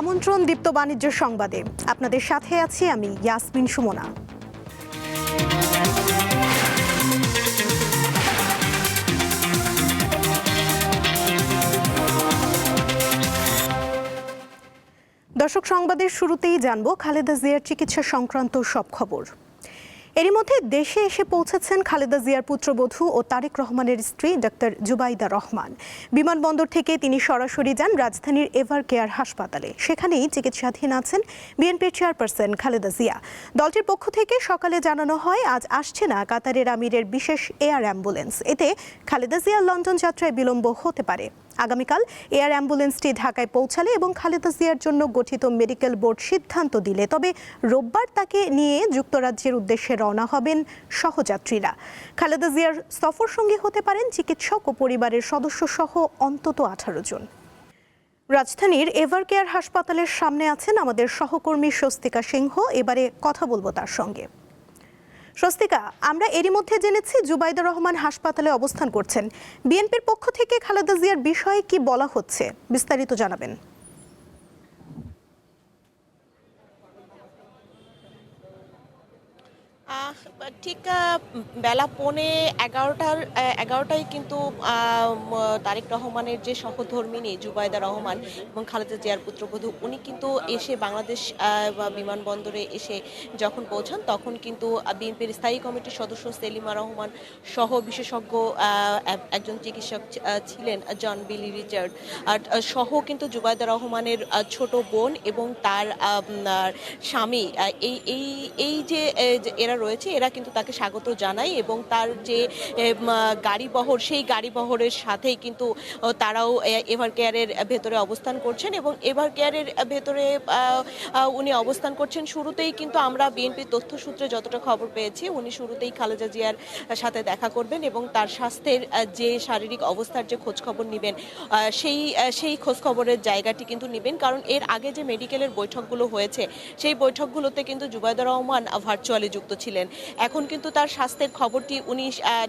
আমন্ত্রণ দীপ্ত বাণিজ্য সংবাদে। আপনাদের সাথে আছি আমি ইয়াসমিন সুমনা। দর্শক, সংবাদের শুরুতেই জানব খালেদা জিয়ার চিকিৎসা সংক্রান্ত সব খবর। এরই মধ্যে দেশে এসে পৌঁছেছেন খালেদা জিয়ার পুত্রবধূ ও তারেক রহমানের স্ত্রী ডক্টর জুবাইদা রহমান। বিমানবন্দর থেকে তিনি সরাসরি যান রাজধানীর এভার কেয়ার হাসপাতালে। সেখানেই চিকিৎসাধীন আছেন বিএনপির চেয়ারপারসন খালেদা জিয়া। দলটির পক্ষ থেকে সকালে জানানো হয়, আজ আসছে না কাতারের আমিরের বিশেষ এয়ার অ্যাম্বুলেন্স। এতে খালেদা জিয়ার লন্ডন যাত্রায় বিলম্ব হতে পারে। আগামীকাল এয়ার অ্যাম্বুলেন্সটি ঢাকায় পৌঁছালে এবং খালেদা জিয়ার জন্য গঠিত মেডিকেল বোর্ড সিদ্ধান্ত দিলে। তবে রোববার তাকে নিয়ে যুক্তরাজ্যের উদ্দেশ্যে রওনা হবেন সহযাত্রীরা। খালেদা জিয়ার সফর সঙ্গী হতে পারেন চিকিৎসক ও পরিবারের সদস্য সহ অন্তত আঠারো জন। রাজধানীর এভারকেয়ার হাসপাতালের সামনে আছেন আমাদের সহকর্মী স্বস্তিকা সিংহ। এবারে কথা বলব তার সঙ্গে। স্বস্তিকা, আমরা এরই মধ্যে জেনেছি জুবাইদুর রহমান হাসপাতালে অবস্থান করছেন। বিএনপির পক্ষ থেকে খালেদা জিয়ার বিষয়ে কি বলা হচ্ছে, বিস্তারিত জানাবেন। ঠিক বেলা পৌনে এগারোটার এগারোটায় কিন্তু তারেক রহমানের যে সহধর্মিনী জুবাইদা রহমান এবং খালেদা জিয়ার পুত্রবধূ, উনি কিন্তু এসে বাংলাদেশ বিমানবন্দরে এসে যখন পৌঁছান, তখন কিন্তু বিএনপির স্থায়ী কমিটির সদস্য সেলিমা রহমান সহ বিশেষজ্ঞ একজন চিকিৎসক ছিলেন জন বিলি রিচার্ড। আর সহ কিন্তু জুবাইদা রহমানের ছোট বোন এবং তার স্বামী এই এই এই যে এরা রয়েছে এরা কিন্তু তাকে স্বাগত জানায় এবং তার যে এম, আহ, গাড়ি বহর সেই গাড়ি বহরের সাথেই কিন্তু তারাও এভার কেয়ারের ভেতরে অবস্থান করছেন এবং এভার কেয়ারের ভেতরে উনি অবস্থান করছেন। শুরুতেই কিন্তু আমরা বিএনপি তথ্য সূত্রে যতটা খবর পেয়েছি উনি শুরুতেই খালেদা জিয়ার সাথে দেখা করবেন এবং তার স্বাস্থ্যের যে শারীরিক অবস্থার যে খোঁজখবর নেবেন সেই সেই খোঁজখবরের জায়গাটি কিন্তু নেবেন। কারণ এর আগে যে মেডিকেলের বৈঠকগুলো হয়েছে সেই বৈঠকগুলোতে কিন্তু জুবাইদুর রহমান ভার্চুয়ালি যুক্ত ছিলেন। এখন কিন্তু তার স্বাস্থ্যের খবরটি উনি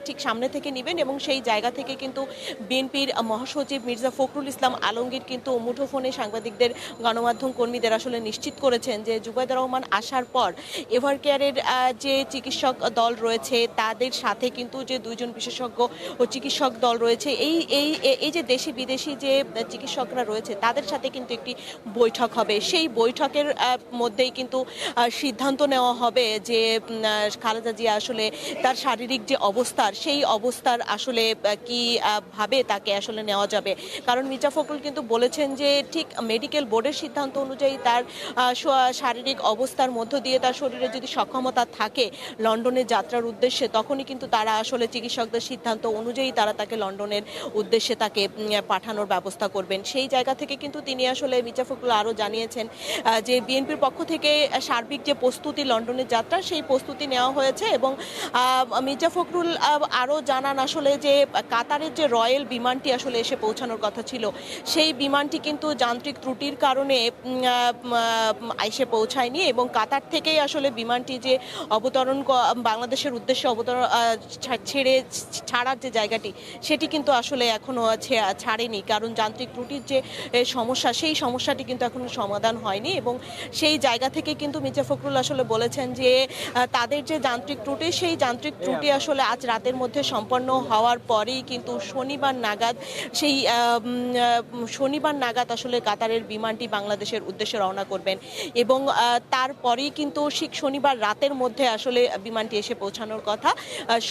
ঠিক সামনে থেকে নেবেন এবং সেই জায়গা থেকে কিন্তু বিএনপির মহাসচিব মির্জা ফখরুল ইসলাম আলমগীর কিন্তু মুঠোফোনে সাংবাদিকদের, গণমাধ্যম কর্মীদের আসলে নিশ্চিত করেছেন যে জুবাইদুর রহমান আসার পর এভার কেয়ারের যে চিকিৎসক দল রয়েছে তাদের সাথে কিন্তু যে দুইজন বিশেষজ্ঞ ও চিকিৎসক দল রয়েছে, এই এই এই যে দেশি বিদেশি যে চিকিৎসকরা রয়েছে তাদের সাথে কিন্তু একটি বৈঠক হবে। সেই বৈঠকের মধ্যেই কিন্তু সিদ্ধান্ত নেওয়া হবে যে খালেদা জিয়া আসলে তার শারীরিক যে অবস্থার সেই অবস্থার আসলে কি ভাবে তাকে আসলে নেওয়া যাবে? কারণ মির্জা ফখরুল কিন্তু বলেছেন যে, ঠিক মেডিকেল বোর্ডের সিদ্ধান্ত অনুযায়ী তার শারীরিক অবস্থার মধ্য দিয়ে তার শরীরে যদি সক্ষমতা থাকে লন্ডনে যাত্রার উদ্দেশ্যে, তখনই কিন্তু তারা আসলে চিকিৎসকদের সিদ্ধান্ত অনুযায়ী তারা তাকে লন্ডনের উদ্দেশ্যে তাকে পাঠানোর ব্যবস্থা করবেন। সেই জায়গা থেকে কিন্তু তিনি আসলে মির্জা ফখরুল আরও জানিয়েছেন যে, বিএনপির পক্ষ থেকে সার্বিক যে প্রস্তুতি লন্ডনের যাত্রা, সেই প্রস্তুতি নেওয়া হয়েছে এবং মির্জা ফখরুল আরও জানান আসলে যে কাতারের যে রয়্যাল বিমানটি আসলে এসে পৌঁছানোর কথা ছিল, সেই বিমানটি কিন্তু যান্ত্রিক ত্রুটির কারণে এসে পৌঁছায়নি এবং কাতার থেকেই আসলে বিমানটি যে অবতরণ বাংলাদেশের উদ্দেশ্যে অবতরণ ছেড়ে, ছাড়ার যে জায়গাটি, সেটি কিন্তু আসলে এখনও ছে- ছাড়েনি। কারণ যান্ত্রিক ত্রুটির যে সমস্যা, সেই সমস্যাটি কিন্তু এখনও সমাধান হয়নি এবং সেই জায়গা থেকে কিন্তু মির্জা ফখরুল আসলে বলেছেন যে তাদের যে যান্ত্রিক ত্রুটি সেই যান্ত্রিক ত্রুটি আসলে আজ রাতের মধ্যে সম্পন্ন হওয়ার পরেই কিন্তু শনিবার নাগাদ সেই শনিবার নাগাদ আসলে কাতারের বিমানটি বাংলাদেশের উদ্দেশ্যে রওনা করবেন। এবং তারপরেই কিন্তু ঠিক শনিবার রাতের মধ্যে আসলে বিমানটি এসে পৌঁছানোর কথা।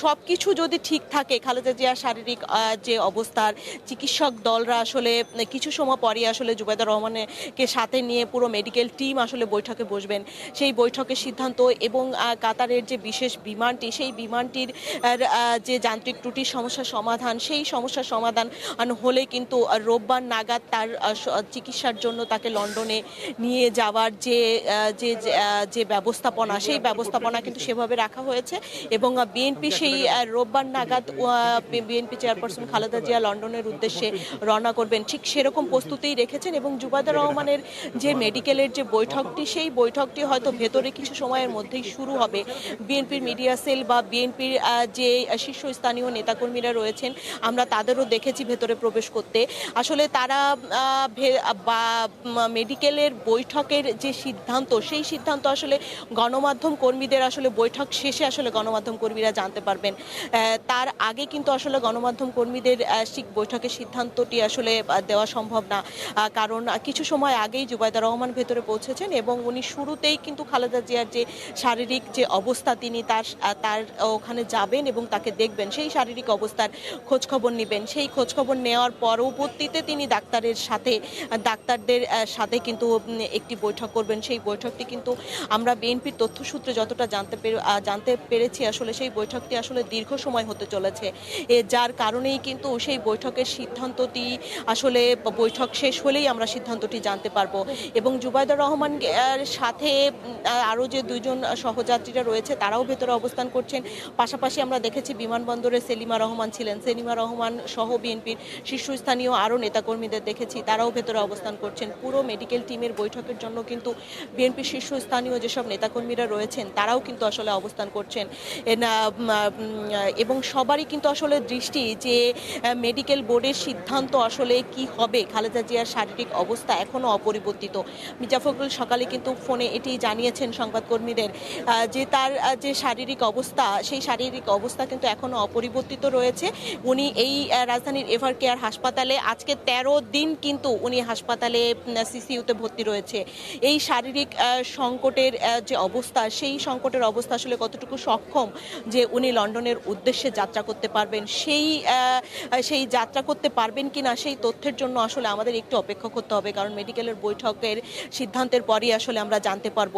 সব কিছু যদি ঠিক থাকে খালেদা জিয়ার শারীরিক যে অবস্থার চিকিৎসক দলরা আসলে কিছু সময় পরে আসলে জুবাইদা রহমানকে সাথে নিয়ে পুরো মেডিকেল টিম আসলে বৈঠকে বসবেন। সেই বৈঠকের সিদ্ধান্ত এবং আহ, কাতারের যে বিশেষ বিমানটি সেই বিমানটির যে যান্ত্রিক ত্রুটির সমস্যার সমাধান সেই সমস্যার সমাধান হলে কিন্তু রোববার নাগাদ তার চিকিৎসার জন্য তাকে লন্ডনে নিয়ে যাওয়ার যে যে যে, ব্যবস্থাপনা সেই ব্যবস্থাপনা কিন্তু সেভাবে রাখা হয়েছে এবং বিএনপি সেই রোববার নাগাদ বিএনপি চেয়ারপারসন খালেদা জিয়া লন্ডনের উদ্দেশ্যে রওনা করবেন। ঠিক সেরকম প্রস্তুতিই রেখেছেন এবং জুবাইদুর রহমানের যে মেডিকেলের যে বৈঠকটি সেই বৈঠকটি হয়তো ভেতরে কিছু সময়ের মধ্যেই শুরু হবে। বিএনপির মিডিয়া সেল বা বিএনপির যে শীর্ষস্থানীয় নেতাকর্মীরা রয়েছেন, আমরা তাদেরও দেখেছি ভেতরে প্রবেশ করতে। আসলে তারা বা মেডিকেলের বৈঠকের যে সিদ্ধান্ত, সেই সিদ্ধান্ত আসলে গণমাধ্যম কর্মীদের আসলে বৈঠক শেষে আসলে গণমাধ্যম কর্মীরা জানতে পারবেন। তার আগে কিন্তু আসলে গণমাধ্যম কর্মীদের বৈঠকের সিদ্ধান্তটি আসলে দেওয়া সম্ভব না। কারণ কিছু সময় আগেই জুবাইদা রহমান ভেতরে পৌঁছেছেন এবং উনি শুরুতেই কিন্তু খালেদা জিয়ার যে শারীরিক যে অবস্থা তিনি তার তার ওখানে যাবেন এবং তাকে দেখবেন। সেই শারীরিক অবস্থার খোঁজখবর নেবেন। সেই খোঁজখবর নেওয়ার পরবর্তীতে তিনি ডাক্তারের সাথে, ডাক্তারদের সাথে কিন্তু একটি বৈঠক করবেন। সেই বৈঠকটি কিন্তু আমরা বিএনপির তথ্যসূত্রে যতটা জানতে পেরে- জানতে পেরেছি, আসলে সেই বৈঠকটি আসলে দীর্ঘ সময় হতে চলেছে। যার কারণেই কিন্তু সেই বৈঠকের সিদ্ধান্তটি আসলে বৈঠক শেষ হলেই আমরা সিদ্ধান্তটি জানতে পারব। এবং জুবাইদা রহমান সাথে আরও যে দুজন সহযাত্রীরা রয়েছে, তারাও ভেতরে অবস্থান করছেন। পাশাপাশি আমরা দেখেছি বিমানবন্দরে সেলিমা রহমান ছিলেন। সেলিমা রহমান সহ বিএনপির শীর্ষস্থানীয় আরও নেতাকর্মীদের দেখেছি, তারাও ভেতরে অবস্থান করছেন। পুরো মেডিকেল টিমের বৈঠকের জন্য কিন্তু বিএনপির শীর্ষস্থানীয় যেসব নেতাকর্মীরা রয়েছেন, তারাও কিন্তু আসলে অবস্থান করছেন। এবং সবারই কিন্তু আসলে দৃষ্টি যে মেডিকেল বোর্ডের সিদ্ধান্ত আসলে কি হবে? খালেদা জিয়ার শারীরিক অবস্থা এখনও অপরিবর্তিত। মির্জা ফখরুল সকালে কিন্তু ফোনে এটি জানিয়েছেন সংবাদকর্মীদের যে তার আহ, যে শারীরিক অবস্থা সেই শারীরিক অবস্থা কিন্তু এখনও অপরিবর্তিত রয়েছে। উনি এই রাজধানীর এভার কেয়ার হাসপাতালে আজকে তেরো দিন কিন্তু উনি হাসপাতালে সিসিইউতে ভর্তি রয়েছে। এই শারীরিক সংকটের যে অবস্থা সেই সংকটের অবস্থা আসলে কতটুকু সক্ষম যে উনি লন্ডনের উদ্দেশ্যে যাত্রা করতে পারবেন সেই সেই যাত্রা করতে পারবেন কিনা সেই তথ্যের জন্য আসলে আমাদের একটু অপেক্ষা করতে হবে। কারণ মেডিকেলের বৈঠকের সিদ্ধান্তের পরই আসলে আমরা জানতে পারব।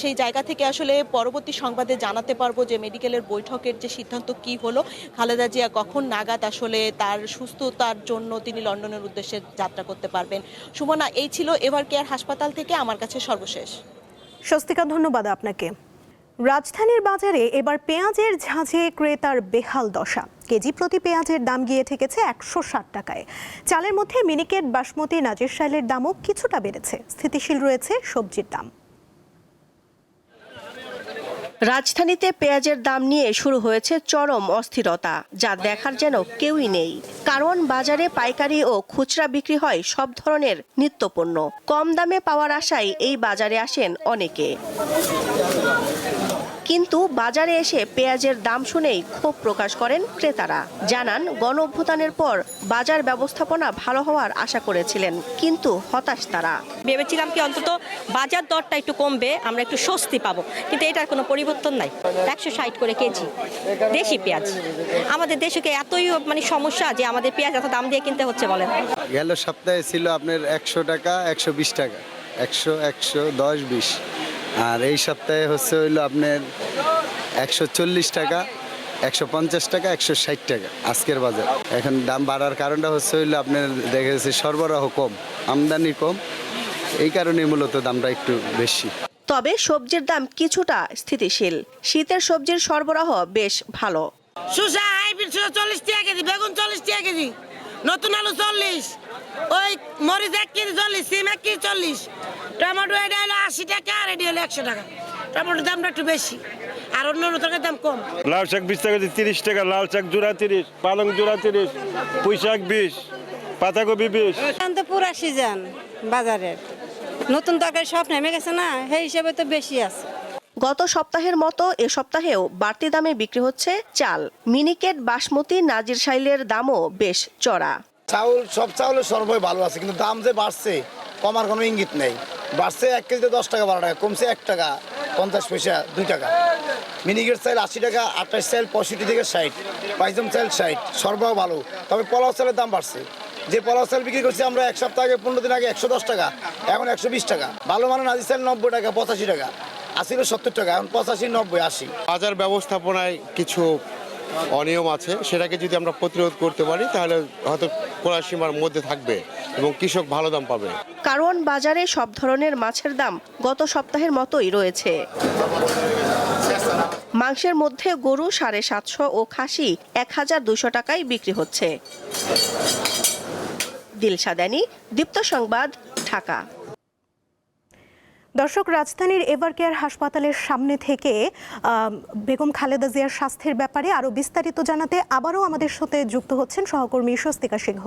সেই জায়গা থেকে আসলে পরবর্তী সংবাদে জানাতে পারব যে মেডিকেলের বৈঠকের যে সিদ্ধান্ত কি হলো। খালেদা জিয়া কখন নাগাদ আসলে তার সুস্থতার জন্য তিনি লন্ডনের উদ্দেশ্যে যাত্রা করতে পারবেন? সুমনা, এই ছিল এভার কেয়ার হাসপাতাল থেকে আমার কাছে সর্বশেষ। স্বস্তিকা, ধন্যবাদ আপনাকে। রাজধানীর বাজারে এবার পেঁয়াজের ঝাঁঝে ক্রেতার বেহাল দশা। কেজি প্রতি পেঁয়াজের দাম গিয়ে ঠেকেছে একশো ষাট টাকায়। চালের মধ্যে মিনিকেট, বাসমতি, নাজের শাইলের দামও কিছুটা বেড়েছে। স্থিতিশীল রয়েছে সবজির দাম। রাজধানীতে পেঁয়াজের দাম নিয়ে শুরু হয়েছে চরম অস্থিরতা, যা দেখার যেন কেউই নেই। কারণ বাজারে পাইকারি ও খুচরা বিক্রি হয় সব ধরনের নিত্যপণ্য। কম দামে পাওয়ার আশায় এই বাজারে আসেন অনেকে। কিন্তু বাজারে এসে পেঁয়াজের দাম শুনেই ক্ষোভ প্রকাশ করেন ক্রেতারা। জানান গণ অভ্যুত্থানের পর বাজার ব্যবস্থাপনা ভালো হওয়ার আশা করেছিলেন কিন্তু হতাশ তারা। ভেবেছিলাম কি অন্তত বাজার দরটা একটু কমবে আমরা একটু স্বস্তি পাবো কিন্তু এটার কোনো পরিবর্তন নাই। একশো ষাট করে কেজি দেশি পেঁয়াজ। আমাদের দেশকে এতই মানে সমস্যা যে আমাদের পেঁয়াজ এত দাম দিয়ে কিনতে হচ্ছে বলেন? গেল সপ্তাহে ছিল আপনার একশো টাকা একশো বিশ টাকা একশো একশো দশ বিশ। আর এই সপ্তাহে হচ্ছে হইল আপনার একশো চল্লিশ টাকা একশো পঞ্চাশ টাকা একশো ষাট টাকা আজকের বাজার। এখন দাম বাড়ার কারণটা হচ্ছে হইল আপনার দেখা যাচ্ছে সরবরাহ কম আমদানি কম এই কারণে মূলত দামটা একটু বেশি। তবে সবজির দাম কিছুটা স্থিতিশীল শীতের সবজির সরবরাহ বেশ ভালো। হাইব্রিড চল্লিশ টাকা কেজি বেগুন চল্লিশ টাকা কেজি নতুন আলু চল্লিশ ওই মরিচ এক কেজি চল্লিশ সিম এক কেজি চল্লিশ টমেটো এটা হলো আশি টাকা আর এটি হলো একশো টাকা। টমেটোর দামটা একটু বেশি আর অন্য অন্য তরকারির দাম কম। লাল শাক বিশ টাকা তিরিশ টাকা লাল শাক জোড়া তিরিশ পালং জোড়া তিরিশ পুঁই শাক বিশ পাতাকপি বিশ। এখন তো পুরা সিজন বাজারের। নতুন তরকারি সব নেমে গেছে না সেই হিসেবে তো বেশি আছে। গত সপ্তাহের মতো এ সপ্তাহেও বাড়তি দামে বিক্রি হচ্ছে চাল। মিনিকেট বাসমতি নাজির শাইলের দামও বেশ চড়া। চাউল সব চাউলের সরবরাহ ভালো আছে কিন্তু দাম যে বাড়ছে কমার কোনো ইঙ্গিত নেই। বাড়ছে এক কেজিতে দশ টাকা, বারো টাকা, কমছে এক টাকা, পঞ্চাশ পয়সা দুই টাকা। মিনিকেট চাইল আশি টাকা, আঠাশ চাইল পঁয়ষট্টি থেকে ষাট, পাইজম চাইল ষাট সরবরাহ ভালো। তবে পোলাও চালের দাম বাড়ছে। যে পোলাও চাল বিক্রি করছি আমরা এক সপ্তাহ আগে, পনেরো দিন আগে একশো দশ টাকা, এখন একশো বিশ টাকা। ভালো মানে নাজি চাল নব্বই টাকা, পঁচাশি টাকা। আশিরও সত্তর টাকা, এখন পঁচাশি, নব্বই, আশি। বাজার ব্যবস্থাপনায় কিছু অনিয়ম আছে, সেটাকে যদি আমরা প্রতিরোধ করতে পারি, তাহলে হয়তো কোলা সীমার মধ্যে থাকবে এবং কৃষক ভালো দাম পাবে। কারণ বাজারে সব ধরনের মাছের দাম গত সপ্তাহের মতোই রয়েছে। মাংসের মধ্যে গরু সাড়ে সাতশো ও খাসি এক হাজার দুশো টাকায় বিক্রি হচ্ছে। দিলশাদানি দীপ্ত সংবাদ, ঢাকা। দর্শক, রাজধানীর এভার কেয়ার হাসপাতালের সামনে থেকে বেগম খালেদা জিয়ার স্বাস্থ্যের ব্যাপারে আরও বিস্তারিত জানাতে আবারও আমাদের সাথে যুক্ত হচ্ছেন সহকর্মী স্বস্তিকা সিংহ।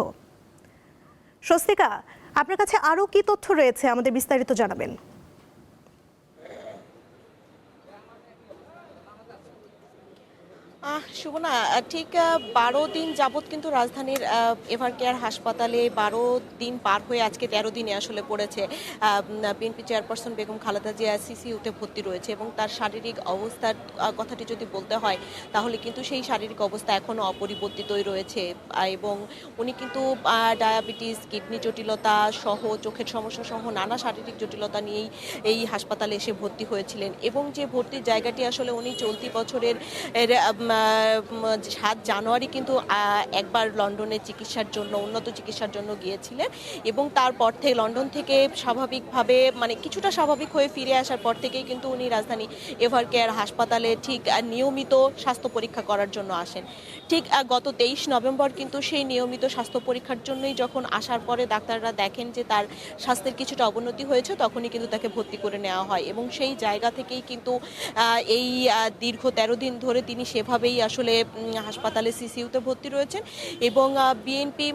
স্বস্তিকা আপনার কাছে আরও কি তথ্য রয়েছে আমাদের বিস্তারিত জানাবেন। শুভনা ঠিক বারো দিন যাবৎ কিন্তু রাজধানীর এভার কেয়ার হাসপাতালে বারো দিন পার হয়ে আজকে তেরো দিনে আসলে পড়েছে। বিএনপি চেয়ারপারসন বেগম খালেদা জিয়া সিসিউতে ভর্তি রয়েছে এবং তার শারীরিক অবস্থার কথাটি যদি বলতে হয়, তাহলে কিন্তু সেই শারীরিক অবস্থা এখনও অপরিবর্তিতই রয়েছে। এবং উনি কিন্তু ডায়াবেটিস, কিডনি জটিলতা সহ চোখের সমস্যা সহ নানা শারীরিক জটিলতা নিয়েই এই হাসপাতালে এসে ভর্তি হয়েছিলেন। এবং যে ভর্তির জায়গাটি আসলে উনি চলতি বছরের সাত জানুয়ারি কিন্তু একবার লন্ডনে চিকিৎসার জন্য, উন্নত চিকিৎসার জন্য গিয়েছিলেন এবং তারপর থেকে লন্ডন থেকে স্বাভাবিকভাবে মানে কিছুটা স্বাভাবিক হয়ে ফিরে আসার পর থেকেই কিন্তু উনি রাজধানী এভার কেয়ার হাসপাতালে ঠিক নিয়মিত স্বাস্থ্য পরীক্ষা করার জন্য আসেন। ঠিক গত তেইশ নভেম্বর কিন্তু সেই নিয়মিত স্বাস্থ্য পরীক্ষার জন্যই যখন আসার পরে ডাক্তাররা দেখেন যে তার স্বাস্থ্যের কিছুটা অবনতি হয়েছে, তখনই কিন্তু তাকে ভর্তি করে নেওয়া হয় এবং সেই জায়গা থেকেই কিন্তু এই দীর্ঘ তেরো দিন ধরে তিনি সেভাবেই আসলে হাসপাতালে সিসিউতে ভর্তি রয়েছেন এবং বিএনপি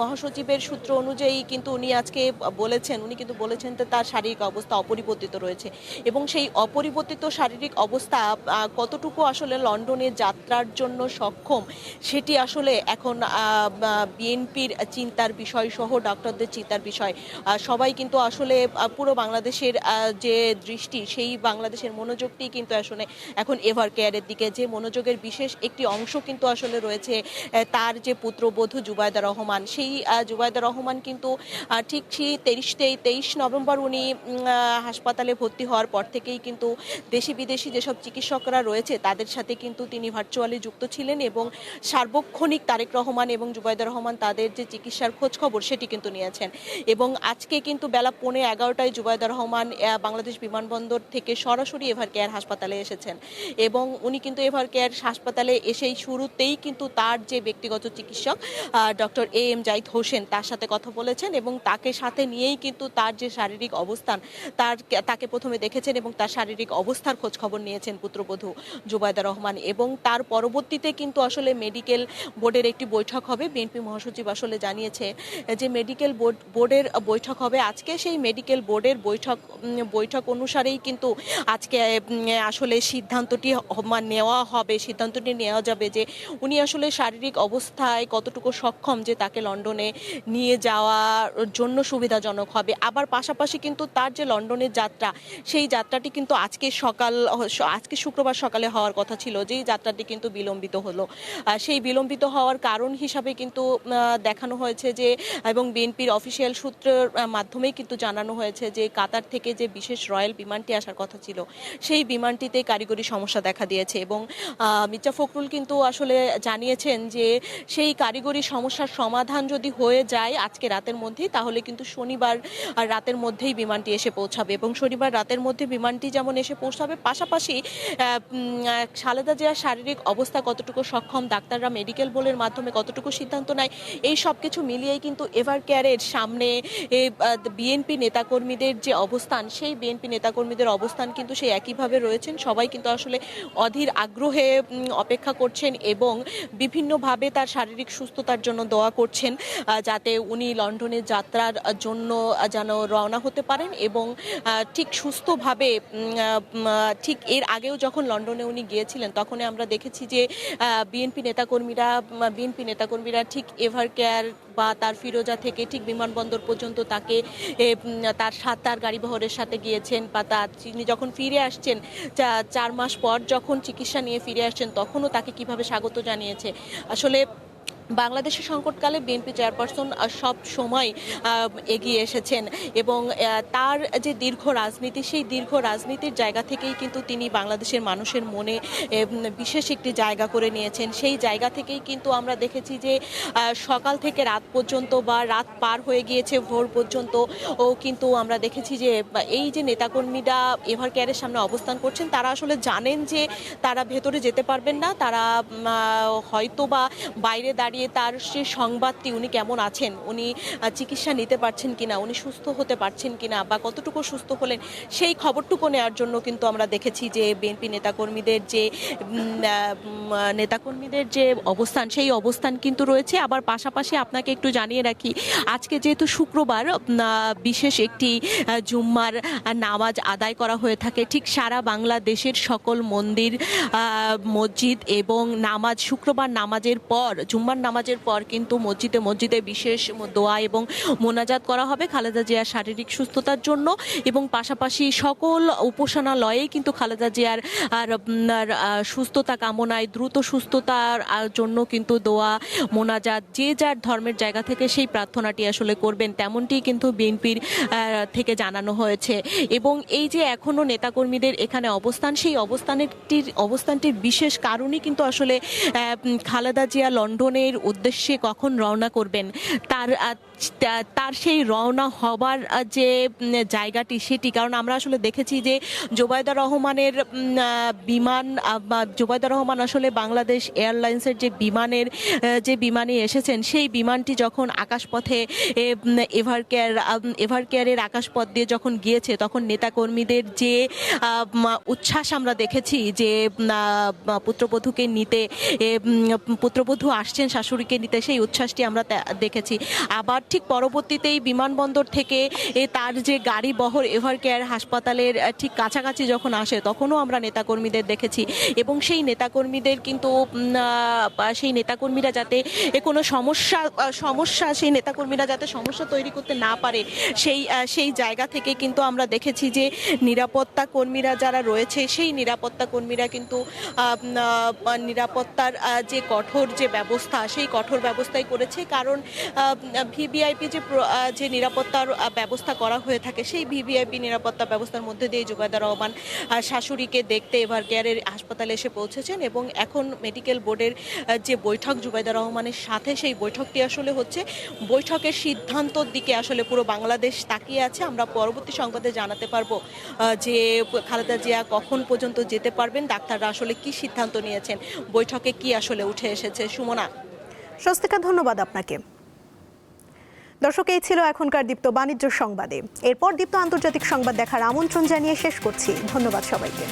মহাসচিবের সূত্র অনুযায়ী কিন্তু উনি আজকে বলেছেন, উনি কিন্তু বলেছেন যে তার শারীরিক অবস্থা অপরিবর্তিত রয়েছে এবং সেই অপরিবর্তিত শারীরিক অবস্থা কতটুকু আসলে লন্ডনে যাত্রার জন্য সক্ষম সেটি আসলে এখন বিএনপির চিন্তার বিষয় সহ ডক্টরদের চিন্তার বিষয়। সবাই কিন্তু আসলে পুরো বাংলাদেশের যে দৃষ্টি, সেই বাংলাদেশের মনোযোগটি কিন্তু আসলে এখন এভার কেয়ারের দিকে, যে মনোযোগের বিশেষ একটি অংশ কিন্তু আসলে রয়েছে তার যে পুত্রবধূ জুবায়দা রহমান। সেই জুবায়দা রহমান কিন্তু ঠিক সেই তেইশ তেইশ নভেম্বর উনি হাসপাতালে ভর্তি হওয়ার পর থেকেই কিন্তু দেশি বিদেশি যেসব চিকিৎসকরা রয়েছে, তাদের সাথে কিন্তু তিনি ভার্চুয়ালি যুক্ত ছিলেন এবং সার্বক্ষণিক তারেক রহমান এবং জুবাইদা রহমান তাদের যে চিকিৎসার খোঁজ খবর সেটি কিন্তু নিয়েছেন। এবং আজকে কিন্তু বেলা পৌনে এগারোটায় জুবাইদা রহমান বাংলাদেশ বিমানবন্দর থেকে সরাসরি এভার কেয়ার হাসপাতালে এসেছেন। এবং উনি কিন্তু এভার কেয়ার হাসপাতালে এসেই শুরুতেই কিন্তু তার যে ব্যক্তিগত চিকিৎসক doctor A M Zahid Hossain তার সাথে কথা বলেছেন এবং তাকে সাথে নিয়েই কিন্তু তার যে শারীরিক অবস্থান, তার তাকে প্রথমে দেখেছেন এবং তার শারীরিক অবস্থার খোঁজ খবর নিয়েছেন পুত্রবধূ জুবাইদা রহমান এবং তার পরবর্তীতে কিন্তু আসলে মেডিকেল বোর্ডের একটি বৈঠক হবে। বিএনপি মহাসচিব আসলে জানিয়েছে যে মেডিকেল বোর্ড, বোর্ডের বৈঠক হবে। আজকে সেই মেডিকেল বোর্ডের বৈঠক বৈঠক অনুসারেই কিন্তু আজকে আসলে সিদ্ধান্তটি নেওয়া হবে সিদ্ধান্তটি নেওয়া যাবে যে উনি আসলে শারীরিক অবস্থায় কতটুকু সক্ষম যে তাকে লন্ডনে নিয়ে যাওয়ার জন্য সুবিধাজনক হবে। আবার পাশাপাশি কিন্তু তার যে লন্ডনের যাত্রা সেই যাত্রাটি কিন্তু আজকে সকাল আজকে শুক্রবার সকালে হওয়ার কথা ছিল যেই যাত্রাটি কিন্তু বিলম্বিত হলো। সেই বিলম্বিত হওয়ার কারণ হিসাবে কিন্তু দেখানো হয়েছে যে এবং বিএনপির অফিসিয়াল সূত্রের মাধ্যমেই কিন্তু জানানো হয়েছে যে কাতার থেকে যে বিশেষ রয়্যাল বিমানটি আসার কথা ছিল সেই বিমানটিতে কারিগরি সমস্যা দেখা দিয়েছে এবং আহ, মির্জা ফখরুল কিন্তু আসলে জানিয়েছেন যে সেই কারিগরি সমস্যার সমাধান যদি হয়ে যায় আজকে রাতের মধ্যেই, তাহলে কিন্তু শনিবার রাতের মধ্যেই বিমানটি এসে পৌঁছাবে। এবং শনিবার রাতের মধ্যে বিমানটি যেমন এসে পৌঁছাবে, পাশাপাশি খালেদা জিয়ার শারীরিক অবস্থা কতটুকু সক্ষম, ডাক্তাররা মেডিকেল বোর্ডের মাধ্যমে কতটুকু সিদ্ধান্ত নেয়, এই সব কিছু মিলিয়েই কিন্তু এভার কেয়ারের সামনে বিএনপি নেতাকর্মীদের যে অবস্থান, সেই বিএনপি নেতাকর্মীদের অবস্থান কিন্তু সেই একইভাবে রয়েছেন। সবাই কিন্তু আসলে অধীর আগ্রহে অপেক্ষা করছেন এবং বিভিন্নভাবে তার শারীরিক সুস্থতার জন্য দোয়া করছেন যাতে উনি লন্ডনের যাত্রার জন্য যেন রওনা হতে পারেন এবং ঠিক সুস্থভাবে ঠিক এর আগেও যখন লন্ডনে উনি গিয়েছিলেন তখন আমরা দেখেছি যে বিএনপি নেতাকর্মীরা বিএনপি নেতাকর্মীরা ঠিক এভার কেয়ার বা তার ফিরোজা থেকে ঠিক বিমানবন্দর পর্যন্ত তাকে তার সাথে তার গাড়িবহরের সাথে গিয়েছেন বা তার তিনি যখন ফিরে আসছেন চার মাস পর যখন চিকিৎসা নিয়ে ফিরে আসছেন, তখনও তাকে কীভাবে স্বাগত জানিয়েছে? আসলে বাংলাদেশের সংকটকালে বিএনপি চেয়ারপারসন সব সময় এগিয়ে এসেছেন এবং তার যে দীর্ঘ রাজনীতি, সেই দীর্ঘ রাজনীতির জায়গা থেকেই কিন্তু তিনি বাংলাদেশের মানুষের মনে বিশেষ একটি জায়গা করে নিয়েছেন। সেই জায়গা থেকেই কিন্তু আমরা দেখেছি যে সকাল থেকে রাত পর্যন্ত বা রাত পার হয়ে গিয়েছে, ভোর পর্যন্ত ও কিন্তু আমরা দেখেছি যে এই যে নেতাকর্মীরা এভার কেয়ারের সামনে অবস্থান করছেন, তারা আসলে জানেন যে, তারা ভেতরে যেতে পারবেন না, তারা হয়তো বা বাইরে দাঁড়িয়ে দাঁড়িয়ে তার সে সংবাদটি উনি কেমন আছেন? উনি চিকিৎসা নিতে পারছেন কিনা? উনি সুস্থ হতে পারছেন কিনা? বা কতটুকু সুস্থ হলেন? সেই খবরটুকু নেওয়ার জন্য কিন্তু আমরা দেখেছি যে বিএনপি নেতাকর্মীদের যে নেতাকর্মীদের যে অবস্থান, সেই অবস্থান কিন্তু রয়েছে। আবার পাশাপাশি আপনাকে একটু জানিয়ে রাখি, আজকে যেহেতু শুক্রবার বিশেষ একটি জুম্মার নামাজ আদায় করা হয়ে থাকে, ঠিক সারা বাংলাদেশের সকল মন্দির মসজিদ এবং নামাজ, শুক্রবার নামাজের পর, জুম্মার নামাজের পর কিন্তু মসজিদে মসজিদে বিশেষ দোয়া এবং মোনাজাত করা হবে। খালেদা জিয়ার শারীরিক সুস্থতার জন্য এবং পাশাপাশি সকল উপাসনালয়ে কিন্তু খালেদা জিয়ার আর সুস্থতা কামনায়, দ্রুত সুস্থতার জন্য কিন্তু দোয়া, মোনাজাত যে যার ধর্মের জায়গা থেকে সেই প্রার্থনাটি আসলে করবেন তেমনটি কিন্তু বিএনপির থেকে জানানো হয়েছে। এবং এই যে এখনও নেতাকর্মীদের এখানে অবস্থান, সেই অবস্থানটির অবস্থানটির বিশেষ কারণই কিন্তু আসলে খালেদা জিয়া লন্ডনের উদ্দেশ্যে কখন রওনা করবেন? তার তার সেই রওনা হবার যে জায়গাটি সেটি। কারণ আমরা আসলে দেখেছি যে, জোবায়দা রহমানের বিমান জোবায়দা রহমান আসলে বাংলাদেশ এয়ারলাইন্সের যে বিমানের যে বিমানে এসেছেন, সেই বিমানটি যখন আকাশপথে এভার কেয়ার এভার কেয়ারের আকাশপথ দিয়ে যখন গিয়েছে, তখন নেতাকর্মীদের যে উচ্ছ্বাস আমরা দেখেছি যে পুত্রবধূকে নিতে পুত্রবধূ আসছেন, শাশুড়িকে নিতে, সেই উচ্ছ্বাসটি আমরা দেখেছি। আবার ঠিক পরবর্তীতেই বিমানবন্দর থেকে তার যে গাড়ি বহর এভার কেয়ার হাসপাতালের ঠিক কাছাকাছি যখন আসে, তখনও আমরা নেতাকর্মীদের দেখেছি। এবং সেই নেতাকর্মীদের কিন্তু সেই নেতাকর্মীরা যাতে কোনো সমস্যা সমস্যা, সেই নেতাকর্মীরা যাতে সমস্যা তৈরি করতে না পারে, সেই সেই জায়গা থেকে কিন্তু আমরা দেখেছি যে নিরাপত্তা কর্মীরা যারা রয়েছে, সেই নিরাপত্তা কর্মীরা কিন্তু নিরাপত্তার যে কঠোর যে ব্যবস্থা, সেই কঠোর ব্যবস্থাই করেছে। কারণ ভিভিআইপি যে যে নিরাপত্তার ব্যবস্থা করা হয়ে থাকে, সেই ভিভিআইপি নিরাপত্তা ব্যবস্থার মধ্যে দিয়ে জুবাইদা রহমান শাশুড়িকে দেখতে এবার কেয়ারের হাসপাতালে এসে পৌঁছেছেন এবং এখন মেডিকেল বোর্ডের যে বৈঠক জুবাইদা রহমানের সাথে সেই বৈঠকটি আসলে হচ্ছে। বৈঠকের সিদ্ধান্তর দিকে আসলে পুরো বাংলাদেশ তাকিয়ে আছে। আমরা পরবর্তী সংবাদে জানাতে পারব যে খালেদা জিয়া কখন পর্যন্ত যেতে পারবেন, ডাক্তাররা আসলে কি সিদ্ধান্ত নিয়েছেন, বৈঠকে কি আসলে উঠে এসেছে। সুমনা। স্বস্তিকা, ধন্যবাদ আপনাকে। দর্শক, এই ছিল এখনকার দীপ্ত বাণিজ্য সংবাদে। এরপর দীপ্ত আন্তর্জাতিক সংবাদ দেখার আমন্ত্রণ জানিয়ে শেষ করছি। ধন্যবাদ সবাইকে।